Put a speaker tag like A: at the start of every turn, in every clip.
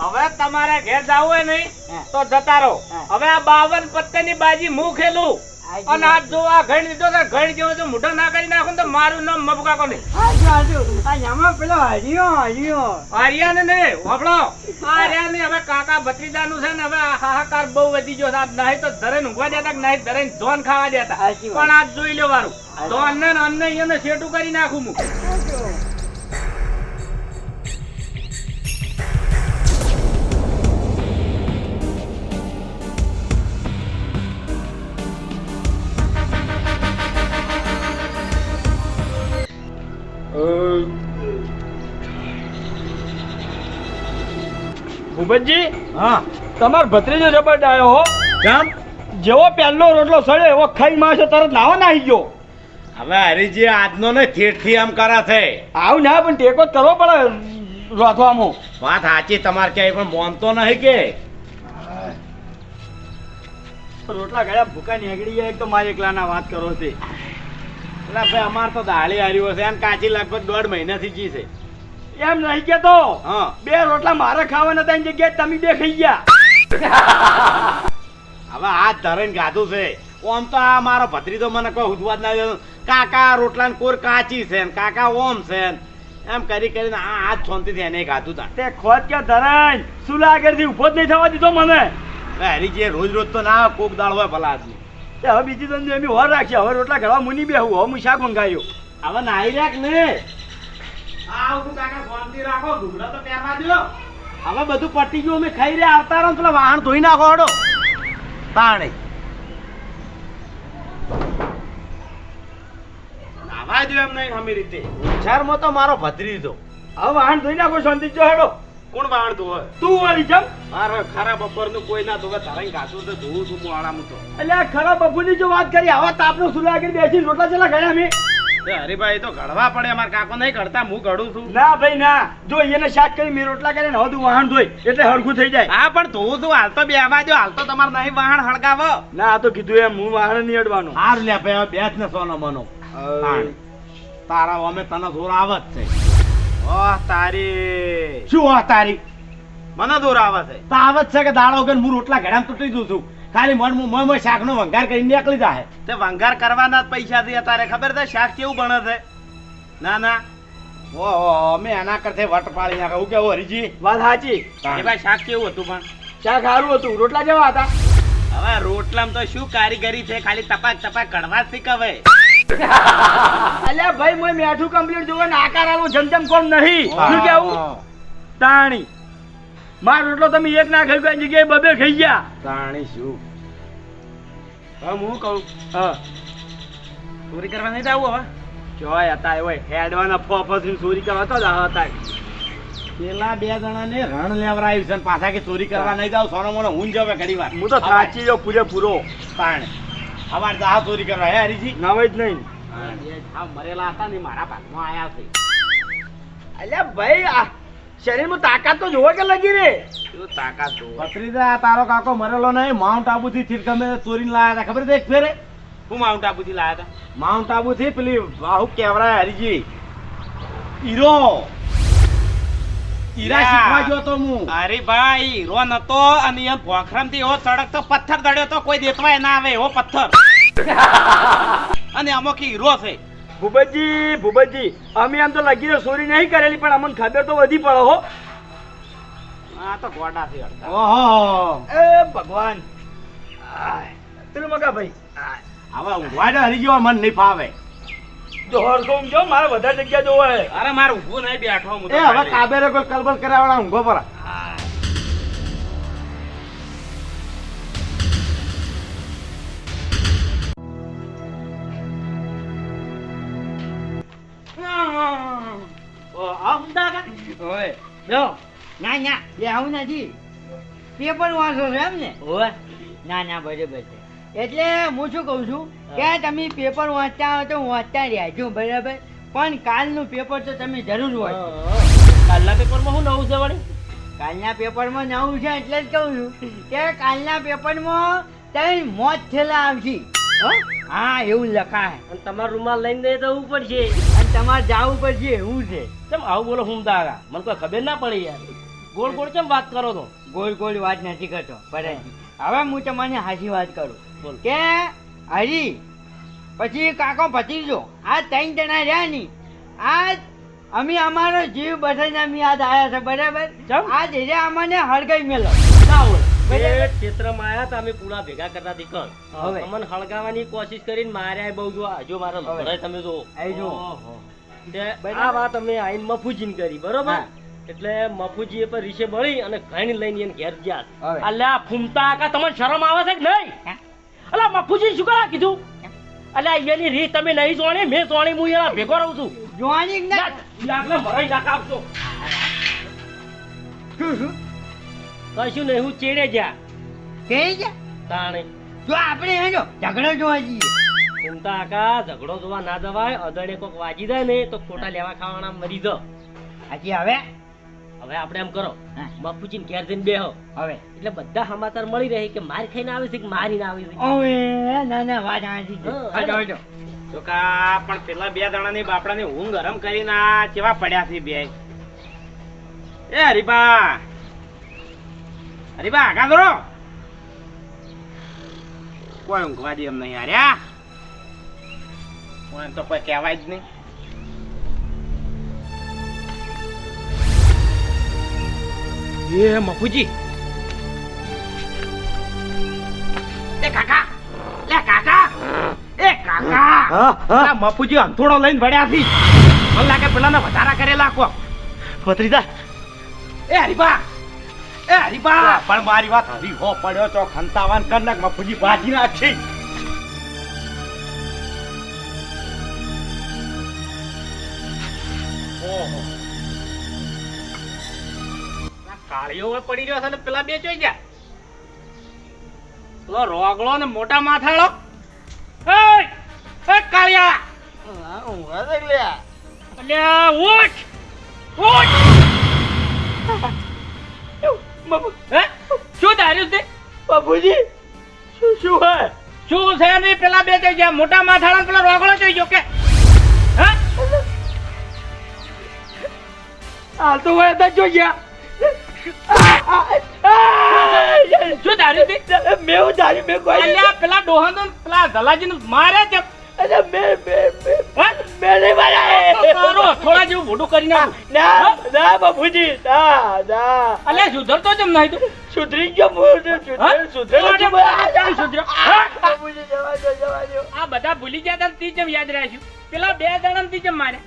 A: હવે તમારે ઘેર જાવું નહીં તો જતા રહો. હવે આ બાવન પત્તાની બાજી હું ખેલું. અને આજ જો આ ઘડી દીધો તો ઘડી જેવો જો મોઢો ના કરી નાખું તો મારું નામ મબકાકો નહીં.
B: હાજુ, હાજુ. આ યામાં પેલો હરિયો, હરિયો.
A: ને હવે કાકા ભત્રીજાનું છે ને હવે આ હાહાકાર બહુ વધી ગયો આજ નહીં તો ધરે ઊંઘવા દેતા કે નહીં ધરે ધોન ખાવા દેતા. પણ આજ જોઈ લો વારું. ધોન ને ને અન્ન અહીંયા શેઠું કરી નાખું હું
C: ભૂપતજી
A: હા.
C: તમાર ભત્રીજો જબરદ આવ્યો હો.
A: કેમ?
C: જેવો પહેલો રોટલો સડે એવો ખાઈ માસે તરત નાવા નાહી ગયો.
A: હવે હરીજી આજનો ને થેઠથી આમ કરા છે.
C: આવું ના પણ ટેકો જ કરવો પડે રોધવામાં
A: વાત સાચી તમારે ક્યાંય પણ મોનતો નહીં કે?
C: રોટલા ગયા ભૂકા નીકળી ગયા એક તો મારી એકલાના વાત કરો છે.
A: એટલે ભાઈ અમારે તો દાળી હાર્યું હશે અને કાચી લગભગ દોઢ મહિનાથી જી છે.
C: એમ નહીં કેતો
A: હા.
C: બે રોટલા મારે ખાવાના હતા એની જગ્યાએ તમે બે ખાઈ ગયા.
A: હવે આ ધરણ ગાધું છે. ઓમ તો આ મારો ભત્રીજો મને કોઈ ઉધવા જ ના. કાકા રોટલા કોર કાચી છે ને કાકા ઓમ છે. એમ કરી કરીને આ હાથ છોંતી એને ગાધું તા.
C: તે ખોટ કે ધરાઈ સુલા આગળથી ઊભો જ નહીં થવા દીધો મને.
A: હરીજી રોજ રોજ તો ના કોક દાળ હોય ભલા આદમી
C: હવે બીજી તો એમ હોર રાખશે હવે રોટલા ઘડવા મુની બેહું. હવે હું શાક મંગાયું
A: હવે નાઈ રાખ ને. આ કાકા શાંતિ રાખો ઘૂઘરા તો પહેરવા દ્યો. હવે બધું પટી ગયું અમે ખાઈ રહ્યા આવતા રહો પેલા વાહન ધોઈ નાખો હડો. તાણે. નાવા જો એમ નહીં અમી રીતે. ઉછારમાં તો મારો ભત્રીજો
C: હવે વાહન ધોઈ નાખો શાંતિ જો હેડો.
A: કોણ વાહન ધોવે?
C: તું વાળી જમ
A: મારે ખરા બપોરનું કોઈ ના ધોવે તારે ઘાસું તો ધોવું છું આરામ તો.
C: એટલે ખરા ખરા ની જો વાત કરી આવા નું સુલા કરી બેસી રોટલા ચલા ગયા
A: તે હરીભાઈ તો ઘડવા પડે અમારા કાકો નહીં ઘડતા હું ઘડું છું.
C: ના ભાઈ ના. જો એને શાક કરી મેં રોટલા કરીને હવે તું વાહન ધોઈ એટલે હરખું થઈ જાય.
A: હા પણ ધોવું છું હાલ તો બે આવાજો હાલ તો તમારે નહીં વાહણ હળગાવો.
C: ના આ તો કીધું એમ હું વાહન નહીં અડવાનું.
A: હાર લે ભાઈ હવે જ ને સોનો મનો. તારા અમે તને જોર આવત છે. ઓહ તારી. શું ઓહ તારી? મને દોર આવે છે. આવત છે કે દાડો વગર હું રોટલા ઘડામાં તૂટી દઉં છું. ખાલી મન મન શાક નો વંગાર કરીને નીકળી જાય. તે વંગાર કરવાના જ પૈસા છે તારે ખબર છે? શાક કેવું બને છે? ના ના. ઓહો અમે એના કરતે વટ પાડી નાખે હું કેવું હરીજી?
C: વાત સાચી?
A: એ ભાઈ શાક કેવું હતું પણ?
C: શાક સારું હતું. રોટલા જેવા હતા.
A: હવે રોટલામાં તો શું કારીગરી છે? ખાલી તપાક તપાક કડવા શીખવે.
C: અલ્યા ભાઈ મોય મેઠું કમ્પ્લીટ જોવે ને આકાર આવો જમજમ કોમ નહીં? શું કેવું? તાણી. માર રોટલો તમે એક ના ખાઈ ગયા જગ્યાએ બબે ખાઈ ગયા.
A: તાણી શું? હવે હું કહું.
C: હા.
A: ચોરી કરવા નહીં આવું હવે.
C: જોય હતા એવો હેડવાના ફોફસની ચોરી કરવા તો જ હતા.
A: પેલા બે જણાને રણ લેવરાયું છે પાછા કે ચોરી કરવા નહીં જાવ સોનો મોનો હું જવે ઘડી વાર.
C: હું તો થાચી પૂરે પૂરેપૂરો.
A: તાણે. અમારે તો આ ચોરી કરવા હે હરીજી?
C: નવે જ નહીં.
A: આ મરેલા હતા ને મારા ભાગમાં આયા છે.
C: અલ્યા ભાઈ આ શરીરમાં તાકાત તો જોવે કે લગી રે?
A: તાકાત જોવે? ભત્રીજા તારો કાકો મરેલો નહીં માઉન્ટ આબુ થી તીર્થમે ચોરીને લાયા હતા. ખબર છે ફેરે? હું માઉન્ટ આબુ થી લાયા હતા? માઉન્ટ આબુ થી પેલી વાહુ કેવરાય હરીજી. હીરો. હીરા શીખવા ગયો તો હું.
D: અરે ભાઈ હીરો નતો અને એમ ભોખરમથી એવો સડક તો પથ્થર દડ્યો તો કોઈ દેખવાય ના આવે એવો પથ્થર. અને અમુક હીરો છે.
C: ભૂપતજી ભૂપતજી અમે આમ તો લગી તો ચોરી નહીં કરેલી પણ અમને ખબર તો વધી પડે હો.
D: આ તો ગોડા છે
A: ઓહો.
C: એ ભગવાન. મગા ભાઈ.
A: હવે ગોડા હરી ગયો મન નહીં ફાવે.
C: જો હરખો જો મારે વધારે જગ્યા જોવે
D: અરે મારે ઊભું નહીં બેઠો હું
A: એ હવે કાબેરે કોઈ કલબલ કર્યા ઊંઘો પર.
B: આ ઊંધા કા ઓય. જો ના ના બે આવું નથી પેપર વાંચો છો એમ ને? ઓય. ના ના બરાબર છે. એટલે હું શું કહું છું કે તમે પેપર વાંચતા હો તો વાંચતા રહ્યા છું બરાબર? પણ કાલનું પેપર તો તમે જરૂર હોય.
D: કાલના પેપરમાં શું નવું છે વળી
B: કાલના પેપરમાં નવું છે એટલે જ કહું છું કે કાલના પેપરમાં ત્રણ મોત થયેલા આવશે. હો? એવું લખાય.
D: અને તમારો રૂમાલ લઈને જવું પડશે.
B: અને તમારે જવું પડશે એવું છે.
E: કેમ આવું બોલો હું તારા મને કોઈ ખબર ના પડી યાર. ગોળ ગોળ કેમ વાત કરો તો
B: ગોળ ગોળ વાત નથી કરતો ભરતજી હવે હું તમને હાસી વાત કરું. કે હરી પછી કાકો ભતીજો આ ત્રણ જણા રહ્યા ની. આ અમે અમારો જીવ બધાને યાદ આવ્યા છે બરાબર? આ ધીરે અમને હળગાઈ મેલો.
E: ના હોય. ક્ષેત્રમાં આયા તા અમે પૂળા ભેગા કરતા હતી કણ.
B: હવે.
E: અમને હળગાવાની કોશિશ કરીને માર્યા બહુ જો જો મારા. લડાઈ તમે જો
B: આઈ જો.
E: આ વાત અમે આઈને મફુજીને કરી બરોબર? એટલે મફુજી પર રીશે બળી અને ઘણી લઈને એને ઘેર ગયા. અલ્યા ફૂમતા કા તમને શરમ આવે છે કે નહીં?
B: અલ્યા
E: અલા મફુજી શું કરા કીધું? અલ્યા એની રીત તમે નહીં જોણી મેં જોણી હું એના ભેગો રહું છું.
B: જોણી ના
E: મરાઈ નાખા આપજો કશું નહીં હું ચેડે જા.
B: કે જા?
E: તાણે.
B: જો આપણે હે જો ઝઘડો જોવા જઈએ.
E: ચિંતા આકા ઝઘડો જોવા ના જવાય અદણે કોક વાજી જાય ને તો ખોટા લેવા ખાવાના મરી જો
B: હજી હવે?
E: હવે આપણે એમ કરો
B: હા.
E: બાપુજીને ઘેર જઈને બેહો.
B: હવે?
E: એટલે બધા સમાચાર મળી રહે કે માર ખાઈને આવે છે કે મારીને આવે છે?
B: હવે? ના ના વાત આજી
D: તો કા પણ પેલા બે દાડાની બાપડાની ઊંઘ ગરમ કરીને આ કેવા પડ્યા છે બે? એ હરીબા હરીબા આગા કરો. કોઈ ઊંઘવા દે એમ નહીં હાર્યા કોઈ એમ તો કોઈ કહેવાય જ નહીં. એ મફુજી. એ કાકા લે કાકા એ કાકા. આ મફુજી અંથોડો લઈને ભડ્યા છે. મને લાગે પેલા વધારા કરેલા કો
A: ભત્રીજા.
D: એ હરીબા એ હરીબા
A: પણ મારી વાત હરી હો પડ્યો તો ખંતાવાન કર નાખ મફુજી ભાજી
D: ઓહો. આ કાળીઓ પડી રહ્યો છે ને પેલા બે જોઈ ગયા. પેલો રોગળો ને મોટા માથાળો. એ એ કાળિયા! અલ્યા ઉઠ ઉઠ. હે? શું ધાર્યું તે
B: બાપુજી શું શું હે?
D: શું છે ને પેલા બે જોઈ ગયા. મોટા માથાળા પેલા રોગળો જોઈ ગયો કે? હા?
B: હાલ તો હોય તો જોઈ
D: શું ધાર્યું તે
B: મેં ધાર્યું મેં કોઈ
D: પેલા ડોહન પેલા ધલાજીને મારે છે.
B: અરે મેં મેં મેં
D: હે?
B: નહીં બનાવી.
D: તારો થોડા જેવું મોટું કરી નાખું.
B: ના ના બાપુજી ના ના.
D: અલ્યા સુધરતો જેમ નહીં તું.
B: સુધરી ગયો હું તો
D: હા?
B: સુધરે સુધરેલો છું
D: તું આજે કેમ સુધર્યો? હા?
B: બાપુજી જવા દો જવા દો.
D: આ બધા ભૂલી ગયા તા તી જેમ યાદ રાખ્યું. પેલા બે જણા તી જેમ
B: મારે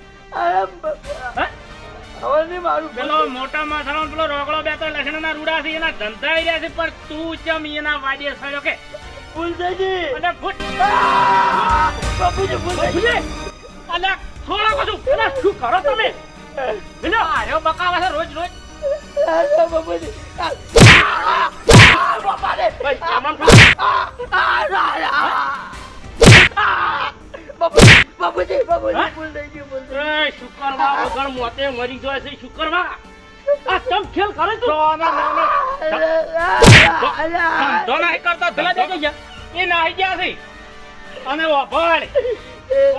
D: પેલો મોટા માથાનો પેલો રોકડો બે તો ના રૂડા છે એના ધંધા રહ્યા છે પણ તું ચમ એના વાડીએ સળ્યો કે
B: ભૂલ
D: અને ફૂટ
B: બાપુજી
D: કશું પેલા શું કરો તમે? આર્યો બકાવા છે રોજ રોજ.
B: બાપુજી! બાપાને!
D: ભાઈ આમાં!
B: બાપુજી બાપુજી
D: વગર મોતે મરી જાય છે શુક્રવા આ ચમ ખેલ કરે તું તો ના કરતા પેલા બે ગયા. એ નાહી ગયા છે. અને ઓભળ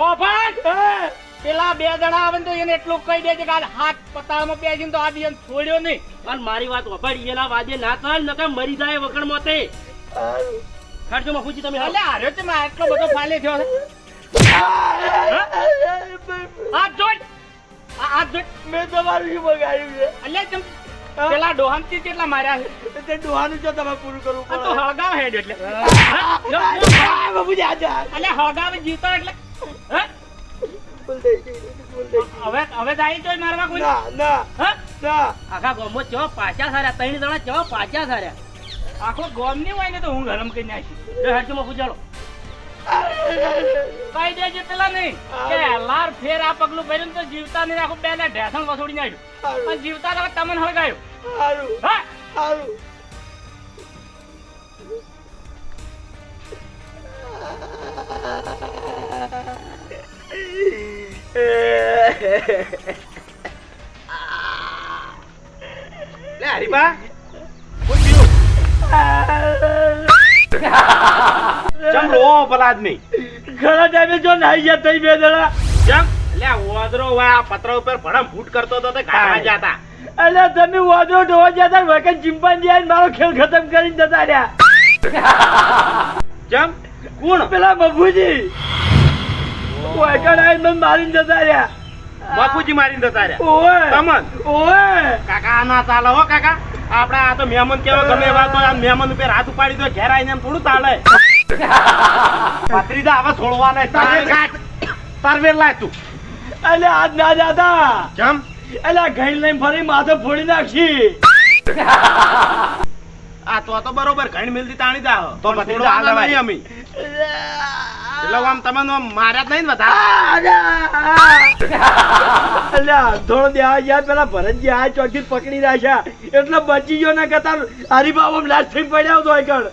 D: ઓભળ પેલા બે જણા આવે તો એને એટલું કહી દે છે કે આ હાથ પતાળમાં બેસીને તો આ દિયન છોડ્યો નહીં.
E: અને મારી વાત વફાડી એના વાદે ના ચાલ નકર મરી જાય વગર મોતે. ખર્ચો માં પૂછી તમે હાલો.
D: એટલે હાર્યો છે માં આટલો બધો ફાલે થયો છે. હાથ જોડ. આ હાથ
B: મેં તમારું બગાડ્યું છે.
D: એટલે પેલા ડોહામથી કેટલા માર્યા છે?
B: તે ડોહાનું જો તમે પૂરું કરવું
D: તો હળગાવ હેડ એટલે!
B: બાપુજી આજે
D: હળગાવે જીવતો એટલે.
B: ગઈ.
D: હવે હવે જાય તો મારવા કોઈ?
B: ના ના ના.
E: આખા ગામમાં ચો પાછા સાર્યા ત્રણ જણા ચો પાછા સાર્યા
D: આખો ગોમની હોય ને તો હું ગરમ કરી નાખી.
E: લે હરજો
D: કઈ દેજે પેલા નહીં. કે લાર ફેર આ પગલું ભર્યું તો જીવતા નહીં આખું બે ના ઢેસણ વસોડી નાખ્યું. પણ જીવતા તો તમને હળગાયું
B: સારું
D: હા.
B: સારું
D: લે હરીબા ચમ રો પેલા આદમી
B: ઘણા ટાઈમે જો નાઈ ગયા તઈ બે જણા.
D: ચમ
A: લે ઓદરો હોય પત્ર ઉપર ભડમ ફૂટ કરતો તો તે ગાળવા જાતા.
C: અલ્યા તમે વાદળો ઢોવા જતા ચિંપાંજી આવીને મારો ખેલ ખતમ કરીને જતા રહ્યા.
A: ચમ કોણ?
C: પેલા બબુજી વખત આવીને મને મારીને જતા રહ્યા.
A: બાપુજી મારીને જતા રહ્યા.
C: ઓય!
A: તમન.
C: ઓય!
A: કાકા ના ચાલે હો કાકા. આપડે આ તો મહેમાન કેવા ગમે એવા તો આ મહેમાન ઉપર હાથ ઉપાડી દો ઘેર આવીને એમ થોડું ચાલે. પત્રીજા હવે છોડવા નહીં તાર કાટ લાય તું.
C: અલ્યા આજ ના દાદા
A: કેમ?
C: અલ્યા ઘઈ લઈને ફરી માથે ફોડી નાખી
A: આ તો તો બરોબર ઘણી મિલતી તાણી દા તો પત્રીજા આ નહીં અમી. એટલે આમ તમને આમ માર્યા જ નહીં ને બધા?
C: એટલે થોડો દેવા ગયા પેલા ભરતજી આ ચોકી પકડી રાખ્યા એટલે બચી ગયો ને કતાર હરીબાબુ લાસ્ટ થઈ પડ્યા તો આગળ.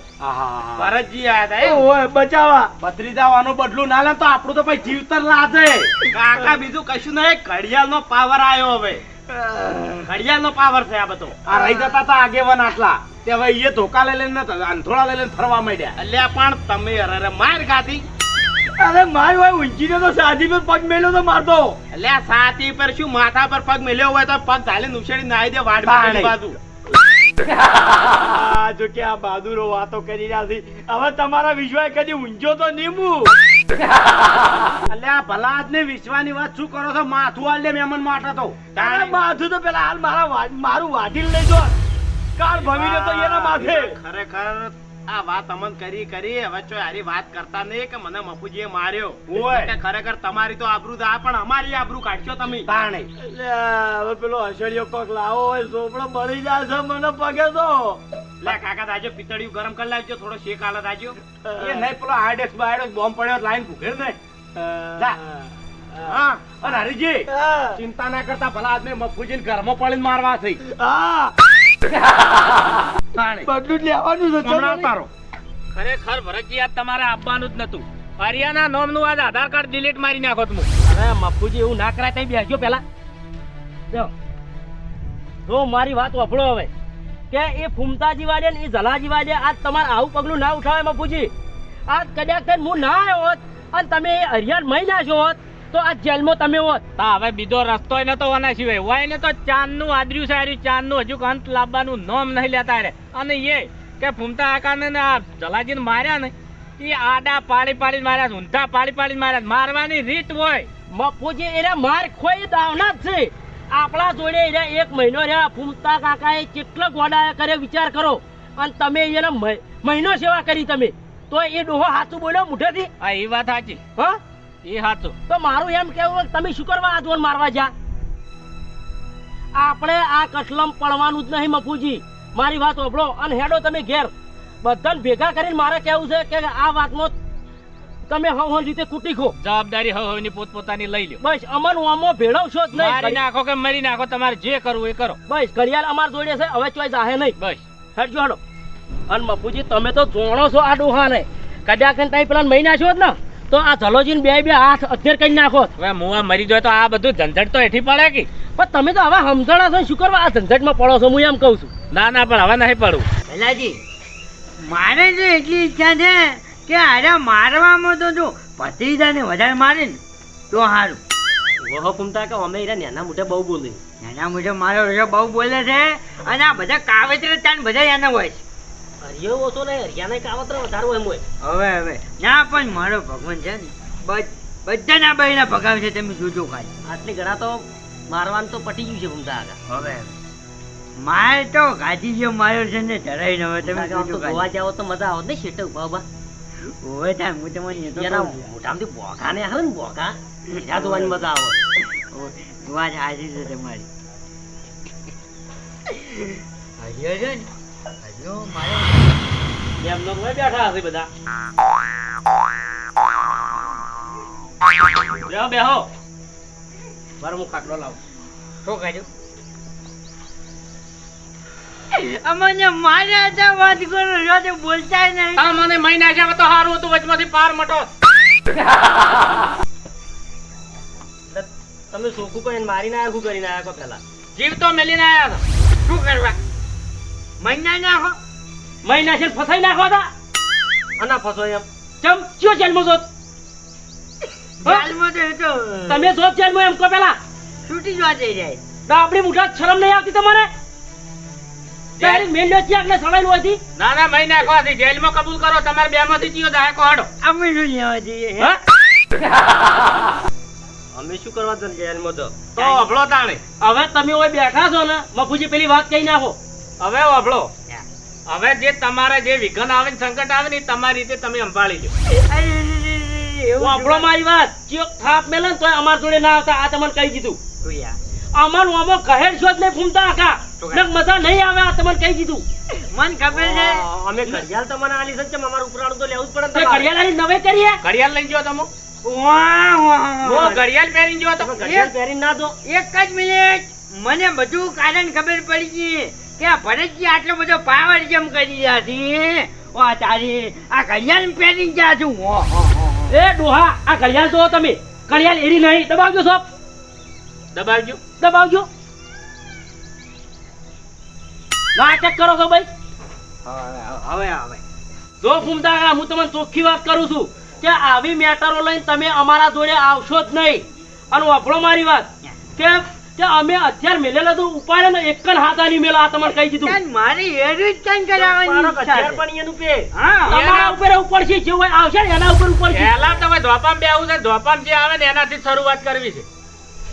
A: ભરતજી આયા હતા એમ?
C: ઓય બચાવા
A: ભત્રીજાવાનું બદલું ના લે તો આપણું તો પછી જીવતર લાદે કાકા બીજું કશું નહીં ઘડિયાળ નો પાવર આવ્યો હવે. ઘડિયાળ નો પાવર છે આ બધો. આ રહી જતા હતા આગેવાન આટલા. તે હવે એ ધોકા લઈ લઈને નતા, અંધોળા લઈ લઈને ફરવા માંડ્યા. અલ્યા પણ તમે અરે માર ગાધી
C: અરે માર ભાઈ ઊંચી તો સાધી પર પગ મેલ્યો તો મારતો
A: અલ્યા સાતી પર શું માથા પર પગ મેલ્યો હોય તો પગ ધાલીને નુસેડી નાઈ દે વાડ. બાજુ.
C: આ જો કે આ બહાદુરો વાતો કરી રહ્યા છે. હવે તમારા વિશ્વાસ કદી ઊંઝો તો નીમુ
A: ભલા વિશ્વાની વાત શું કરો છો? માથું આલ દે મેમન માટે તો.
C: તારે માથું તો પેલા હાલ મારા મારું વાઢી લઈ જો કાળ ભમીને તો એના માથે.
A: ખરેખર આ વાત અમન કરી કરી હવે ચો હારી વાત કરતા નહીં કે મને મફુજીએ માર્યો.
C: ઓય.
A: ખરેખર તમારી તો આબરૂ દા પણ અમારી આબરૂ કાઢશો તમે. તાણે
C: હવે પેલો અસળિયો કોક લાવો હોય સોપડો મળી જશે મને પગે તો.
A: લે કાકા દાજો પિતળિયું ગરમ કરી લાવજો થોડો શેક આલે દાજો. એ નહીં પેલો હાર્ડેક્સ બાયડેક્સ બોમ્બ પડ્યો લાઈન ભૂખેર ને જા. હા અરે હરીજી ચિંતા ના કરતા ભલા આદમી મફુજીને ઘરમાં પડીને મારવા થઈ.
C: હા. બધું લેવાનું છે ચલો
A: હમણાં
C: ને.
A: તારો.
D: ખરેખર ભરતજી તમારે આપવાનું જ નતું. હરિયાના નોમનું આજ આધાર કાર્ડ ડિલીટ મારી નાખો તમે.
E: અરે મફુજી એવું ના કરાય તઈ બેસજો પેલા જો. મારી વાત વફળો હવે. કે એ ફૂમતાજી વાળે ને એ જલાજી વાળે આજ તમારે આવું પગલું ના ઉઠાવે મફુજી. આજ કદાચ હું ના આવ્યો હોત અને તમે હરિયાણ મહી નાખ્યો હોત. તો આ જેલમાં તમે હોત
D: તા હવે બીજો રસ્તો એને તો વના સિવાય હોય ને તો ચાંદનું આદર્યું છે હાર્યું ચાંદનું હજુ અંત લાવવાનું નોમ નહીં લેતા રે. અને એ કે ફૂમતા આકાને ને આ જલાજીને માર્યા ને એ આડા પાડી પાડી માર્યા ઊંધા પાડી પાડી માર્યા મારવાની રીત હોય.
E: મફુજી એને માર ખોઈ દાવના જ છે. આપણા જોડે એને એક મહિનો રહ્યા. ફૂમતા કાકાએ કેટલો ગોડા કરે વિચાર કરો. અને તમે એને મહિનો સેવા કરી તમે. તો એ ડોહો હાથું બોલ્યો મુઠેથી
D: હા એ વાત સાચી.
E: હા?
D: એ સાચું
E: તો મારું એમ કેવું તમે શું કરવા મારવા જા આપણે આ કસલમ પડવાનું જ નહીં મફુજી. મારી વાત ઓભળો અને હેડો તમે ઘેર. બધાને ભેગા કરીને મારે કેવું છે કે આ વાતમાં તમે હવ હવ રીતે કૂટી ખો.
D: જવાબદારી હવે ની પોતપોતાની લઈ લ્યો.
E: બસ અમન ઓમો ભેળવશો જ
D: મારી
E: નહીં
D: નાખો કે મરી નાખો તમારે જે કરવું એ કરો.
E: બસ ઘડિયાળ અમાર જોડે છે હવે ચોઈ જાહે નહીં.
D: બસ.
E: હેડજો હેડો. અને મફુજી તમે તો જોણો છો આ ડોહાને. કદાચ તમે પેલા મહિના છો જ ને? તો આ જલોજીને બે બે હાથ અત્યારે કઈ નાખો.
D: હવે મુવા મરી જાય તો આ બધું ઝંઝટ તો એઠી પડે કે?
E: પણ તમે તો હવે સમજણા છો શું કરવા આ ઝંઝટમાં પડો છો? હું એમ કહું છું.
D: ના ના પણ હવે નહીં પડું.
B: ભલાજી મારે તો એટલી ઈચ્છા છે કે અરે મારવામાં તો જો ભત્રીજાને વધારે મારે ને તો સારું
E: ઓહો કુમતા કે અમે એરા નાના મોટા બહુ બોલે
B: નાના મોટા મારો રજો બહુ બોલે છે અને આ બધા કાવેતર તાન બધા એના હોય છે.
E: હરિયો ઓછો ને હરિયાને કાવતરો વધારે હોય
B: હવે હવે ના પણ મારો ભગવાન છે ને બધાના બહેના ભગાવે છે તમે જોજો ખાલી
E: આટલી ઘણા તો મારવાનું તો પટી ગયું છે આગા
B: હવે માર તો ગાજી ગયો માર્યો છે ને ધરાઈ ન હવે તમે
E: તમે ગોવા
B: ખાલી
E: જાઓ તો મજા આવે ને શેટે ઊભા ઊભા
B: ઓવે હું તમને
E: એના. મોટામાંથી ને આવે ને જોવાની મજા આવે
B: વાત છે તમારી હરિયો છે ને હરિયો મારો
E: એમનો કોઈ બેઠા હશે બધા. બેહો બેહો. મારો હું ખાટલો લાવું.
B: શું કર્યું અમને માર્યા હતા વાત કરો છો તે બોલતા નહીં.
D: તા મને મહિના છે તો સારું હતું વચમાંથી પાર મટો.
E: તમે સોખું કરીને મારીને આવ્યા શું કરીને આવ્યા કો પેલા
D: જીવ તો મેલીને આયા
B: શું કરવા? મહિના નાખો
E: મહિના છે ફસાઈ નાખો તા. અના ફસો એમ. ચમ ચિયો જેલમાં જોત?
B: હાલમાં તો એ તો
E: તમે જો જેલમાં એમ કો પેલા.
B: છૂટી જવા જઈ જાય.
E: તો આપણી મુઠા શરમ નહીં આવતી તમારે? તારી મેલ લેતી આગળ સડાયેલું હતી
D: ના ના મહિને નાખવાથી જેલમાં કબૂલ કરો તમારે બે માંથી ચિયો જાય કોડો
B: અમે શું લેવા જઈએ? હે?
E: અમે શું કરવા તને જેલમાં તો?
D: તો અભળો તાણે.
E: હવે તમે ઓય બેઠા છો ને મફુજી પેલી વાત કહી નાખો.
D: હવે વાપળો હવે જે તમારે જે વિઘન આવે ને સંકટ આવે ને તમારી રીતે તમે સંભાળી લો
E: વાપરો મારી વાત. ચિયો થાપ મેલે ને તોય અમાર જોડે ના આવતા. આ તમને કહી દીધું? અમાર આમાં કહેર છો જ નહીં ફૂમતા આખા. નક મજા નહીં આવે આ તમને કહી દીધું.
B: મન ખબર છે?
E: અમે ઘડિયાળ તમને આલી છે અમાર ઉપરાણું તો લેવું જ પડે ને ઘડિયાળ આલી નવે કરીએ?
D: ઘડિયાળ લઈ ગયો તમે. ઘડિયાળ પહેરી જો તો
E: ઘડિયાળ પહેરી ના દો.
B: એક જ મિનિટ. મને બધું કારણ ખબર પડી ગઈ. કે આ ભરતજી આટલો બધો પાવર જેમ કરી રહ્યા છે? ઓ તારી આ ઘડિયાળ પહેરી જા છું? ઓ, હો, હો, હો.
E: એ ડોહા આ ઘડિયાળ જો તમે. ઘડિયાળ એરી નહીં. દબાવજો સોપ
D: દબાવજો.
E: દબાવજો. નાટક કરો છો ભાઈ?
B: હવે હવે
E: જો ફૂમતા હું તમને ચોખ્ખી વાત કરું છું કે આવી મેટરો લઈને તમે અમારા જોડે આવશો જ નહીં. અને વાપરો મારી વાત. કે કે અમે અત્યારે મેલેલા તો ઉપાડે ને એક જ હાથ આની મેલા તમને કહી દીધું.
B: મારી એરું કરાવવાની ઈચ્છા છે.
E: પણ એનું પે.
B: હા.
E: તમારા ઉપર ઉપર છે જેવું હોય આવશે ને એના ઉપર ઉપર છે
D: પહેલા તમે ધોપામ બે આવું છે ધોપામ જે આવે ને એનાથી શરૂઆત કરવી છે.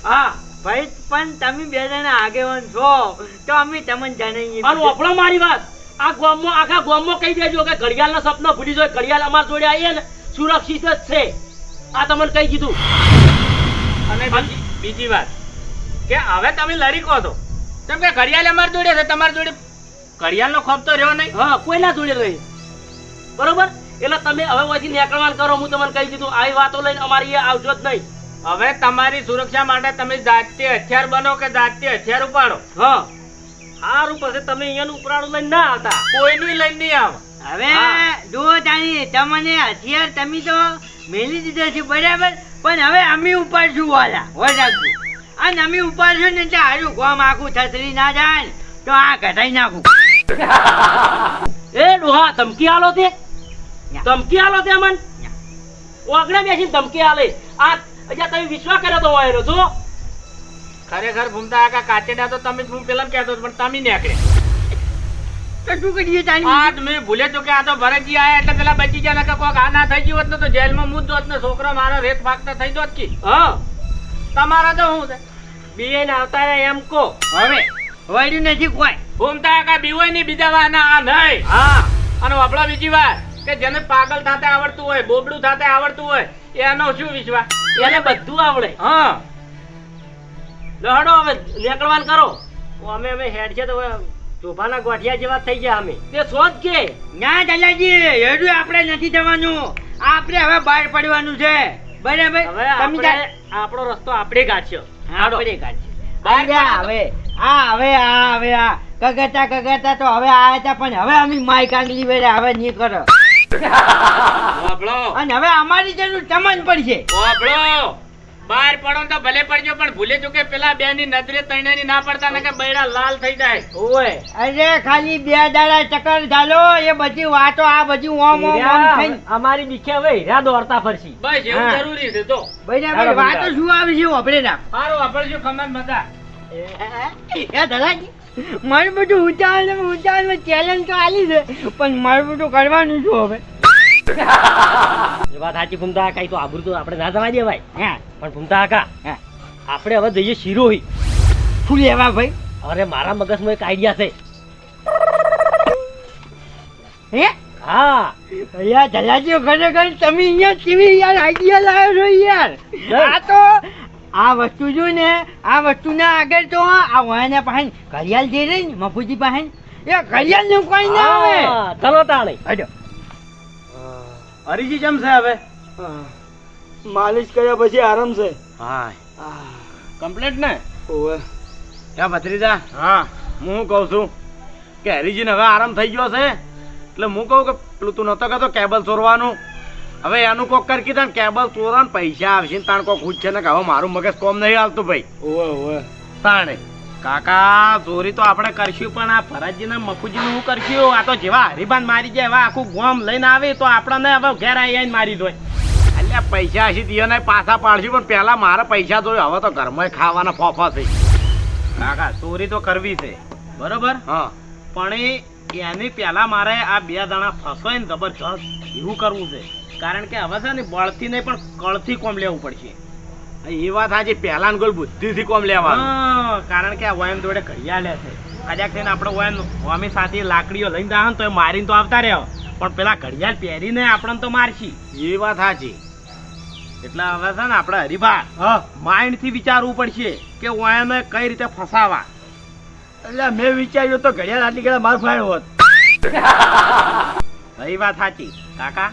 E: હા.
B: ભાઈ પણ તમે બે જણા આગેવાન છો તો અમે તમને જણાવીએ.
E: અને ઓપડો મારી વાત. આ ગામમાં આખા ગામમાં કહી દેજો કે ઘડિયાળના સપના ભૂલી જાય ઘડિયાળ અમાર જોડે આવીએ ને સુરક્ષિત જ છે. આ તમને કહી દીધું.
D: અને બીજી વાત. કે હવે તમે લડી કહો છો. કેમ કે ઘડિયાળ અમારી જોડે છે તમારી જોડે ઘડિયાળનો ખોફ તો રહ્યો નહીં.
E: હા કોઈના જોડે રહી બરોબર? એટલે તમે હવે પછી નીકળવાનું કરો હું તમને કહી દીધું આવી વાતો લઈને અમારી આવજો જ નહીં.
D: હવે તમારી સુરક્ષા માટે તમે જાતે હથિયાર બનો કે જાતે હથિયાર ઉપાડો?
E: હા. સારું પછી તમે અહીંયાનું ઉપરાણું લઈને ના આવતા.
D: કોઈનું લઈને નહીં આવો.
B: હવે
E: જો
B: જુઓ તાણી તમને હથિયાર તમે તો મેલી દીધા છે બરાબર? પણ હવે અમે ઉપાડશું વાલા હોય રાખજો. અને અમે ઉપાડશું ને એટલે હારું ગોમ આખું છત્રી ના જાય ને. તો આ ઘટાઈ નાખું.
E: એ ડોહા ધમકી આલો તે? ધમકી આલો તે મન ઓગણે બેસીને ધમકી આલે. આ અજા તમે વિશ્વાસ કર્યો તો વાયરો છો
D: ખરેખર ભૂમતા આકા કાચેડા તો તમે હું પેલા કહેતો પણ તમે નીકળે.
B: તો શું કરીએ તાણી
D: આ મેં ભૂલે તો કે આ તો ભરતજી આયા એટલે પેલા બચી ગયા નકર કોક આ ના થઈ ગયું હોત ને તો જેલમાં મુદ્દો હોત ને છોકરો મારો રેત ફાકતા થઈ જોત કી.
E: હા.
D: તમારા તો શું છે?
E: બીએ ને આવતા રહ્યા એમ કો
B: હવે? વળ્યું નથી કોઈ.
D: ભૂમતા કા બીવાયની બીજા વાના આ નહીં.
E: હા.
D: અને આપણા બીજી વાર કે જેને પાગલ થાતે આવડતું હોય બોબડું થાતે આવડતું હોય એનો શું વિશ્વાસ?
E: એને બધું આવડે.
D: હા.
E: લહડો હવે નીકળવાનું કરો. અમે અમે હેડ છે તો હવે ચોભાના ગોઠિયા જેવા થઈ ગયા અમે. તે શોધ કે?
B: ના દાદાજી હેડુ આપણે નથી જવાનું. આપણે હવે બહાર પડવાનું છે. બરાબર?
E: હવે આપણે આપણો રસ્તો આપણે ગાંઠ્યો
B: હવે. આ હવે આ હવે આ કગરતા કગરતા તો હવે આયા હતા પણ હવે અમે માય કાંગલી વેરે હવે નહીં કરો. અને હવે અમારી જરૂર તમને પડશે.
D: બહાર પડો તો ભલે પડજો પણ ભૂલે ચૂકે પેલા બે ની નજરે તણે ની ના પડતા ને કે બૈડા લાલ થઈ જાય.
E: ઓય
B: અરે ખાલી બે દાડા ચક્કર ચાલો એ બધી વાતો આ બધી ઓમ ઓમ ઓમ
E: હીરા, અમારી બીખે હવે હીરા દોરતા ફરશી.
D: બસ એવું જરૂરી છે તો.
B: બૈડા
E: ભાઈ
B: વાતો શું આવી છે આપણે ના
D: સારું વાપરજો ખમણ બધા
B: એ. દાદાજી મારું બધું ઉચ્ચારણ ઉચ્ચારણ ચેલેન્જ તો આલી છે પણ મારું બધું કરવાનું છું હવે?
E: એ વાત સાચી ભૂમતા કાંઈ તો આબરૂ તો આપણે ના જવા દેવાય
B: હા?
E: પણ ભૂમતા કાકા આપણે હવે જઈએ શિરોહી.
B: શું લેવા ભાઈ?
E: અરે મારા મગજમાં એક આઈડિયા છે.
B: હે?
E: હા.
B: યાર જલાજીઓ ખરેખર તમે અહીંયા કેવી યાર આઈડિયા લાવ્યો છો યાર? આ તો આ વસ્તુ જો ને આ વસ્તુના આગળ તો આ વાયના પાસે ઘડિયાળ જે રહી ને મફુજી પાસે એ ઘડિયાળનું કોઈ ના આવે.
E: ચલો તાણે
B: હજો
A: હરીજી જમ છે હવે?
C: માલિશ કર્યા પછી આરામ છે.
A: હા. કમ્પ્લીટ ને?
C: ઓવે.
A: ક્યાં ભત્રીજા. હા. હું શું કહું છું કે હરીજીને હવે આરામ થઈ ગયો છે. એટલે હું કહું કે પેલું તું નતો કહેતો કેબલ ચોરવાનું. હવે એનું કોક કરી કીધા ને કેબલ ચોરવાનું પૈસા આવશે ને તાણ કોક છે ને કે હવે મારું મગજ કોમ નહીં આવતું ભાઈ.
C: ઓવે ઓવે.
A: તાણે. કાકા ચોરી તો આપણે કરશું પણ આ ભરતજીને મફુજીનું હું કરશું? આ તો જેવા હરીબાન મારી જાય એવા આખું ગોમ લઈને આવે તો આપણને હવે ઘેર આવી આવીને મારી દોય. એટલે પૈસા હશે દિયોને પાછા પાડશું પણ પહેલા મારા પૈસા જોયું હવે તો ઘરમાં ખાવાના ફોફા છે. કાકા ચોરી તો કરવી છે. બરોબર? હા. પણ એની પહેલા મારે આ બે દાણા ફસોય ને જબરજસ્ત એવું કરવું છે. કારણ કે હવે છે ને બળથી નહીં પણ કળથી કોમ લેવું પડશે. એ વાત આજે પહેલા ગોલ બુદ્ધિથી કોમ લેવાનું. કારણ કે આ વયમ જોડે ઘડિયાળ લે છે. કદાચ થઈને આપણે વયમ સ્વામી સાથે લાકડીઓ લઈને દાહન તો મારીને તો આવતા રહ્યો. પણ પેલા ઘડિયાળ પહેરીને આપણને તો મારશી. એ વાત સાચી. એટલે હવે છે ને આપણે હરીભા માઇન્ડથી વિચારવું પડશે કે વયમે કઈ રીતે ફસાવા.
C: એટલે મેં વિચાર્યું તો ઘડિયાળ આટલી ઘડા માર ફાડ હોત.
A: એ વાત સાચી. કાકા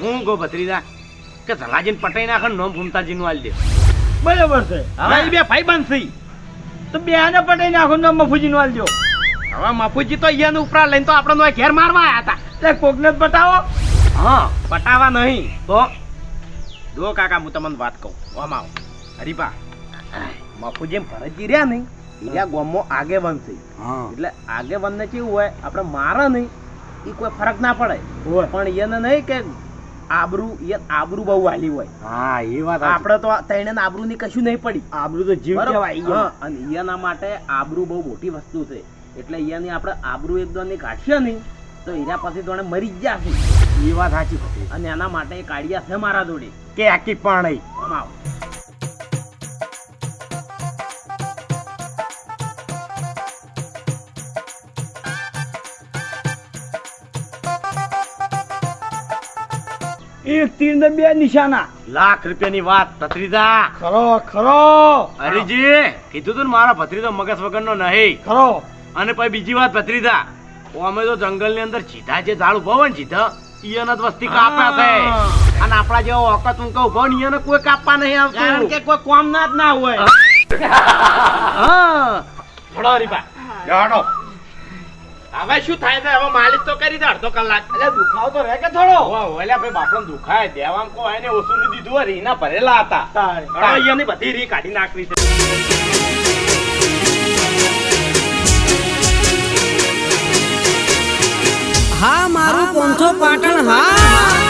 A: હું ગો ભત્રીજા. કે ધલાજીને પટાઈ નાખે ને નોમ ફૂમતાજી નું આલી દે.
C: બરાબર છે.
A: હવે ઈ બે ભાઈ બંધ
C: તો બે આને પટાઈ નાખો નોમ મફુજી નો આલજો
A: હવે મફુજી તો અહીંયાનું ઉપરા લઈને તો આપણે ઘેર મારવા આવ્યા હતા.
C: એટલે કોકને જ બતાવો
A: હા પટાવા નહીં. તો? જો કાકા હું તમને વાત કહું. આમ આવો. હરીપા મફુજી ભરતજી રહ્યા નહીં. બીજા ગોમો આગે વનશે એટલે આગે ને કેવું હોય આપણે મારે નહીં. એ કોઈ ફરક ના પડે. પણ એને નહીં કે આબરૂ એ આબરૂ બહુ વાલી હોય.
C: હા એ વાત
A: આપણે તો તઈને આબરૂ ની કશું નહીં પડી.
C: આબરૂ તો જીવ કહેવાય
A: અને એના માટે આબરૂ બહુ મોટી વસ્તુ છે. એટલે એની આપણે આબરૂ એકદમની કાઢીએ નહીં તો એના પછી તો મરી જ જાશે.
C: એ વાત સાચી
A: અને એના માટે કાઢ્યા છે મારા જોડે.
C: કે આખી પાણી એક તીર ને બે નિશાના.
A: લાખ રૂપિયાની વાત ભત્રીજા.
C: ખરો ખરો.
A: હરીજી કીધું તું ને મારા ભત્રીજો મગજ વગરનો નહીં.
C: ખરો.
A: અને પછી બીજી વાત ભત્રીજા. અમે તો જંગલની અંદર સીધા જે ઝાડ ઊભો હોય ને સીધા ઈયન જ વસ્તી કાપ્યા છે. અને આપણા જેવો વખત ઊંકા ઊભો ને ઈયને કોઈ કાપવા નહીં આવતું. કારણ કે કોઈ કામ ના જ ના હોય. હા. થોડો રીપા. જાડો હવે શું થાય છે? હવે માલિશ તો કરી દે અડધો કલાક.
C: એટલે દુખાવો તો રહે કે થોડો?
A: એટલે ભાઈ બાપડો દુખાય. દેવામ કો એને ઓછું નહીં દીધું હોય રીના ભરેલા હતા. અહીંયાની બધી રી કાઢી નાખવી છે.
F: હા મારું પોંથો પાટણ હા.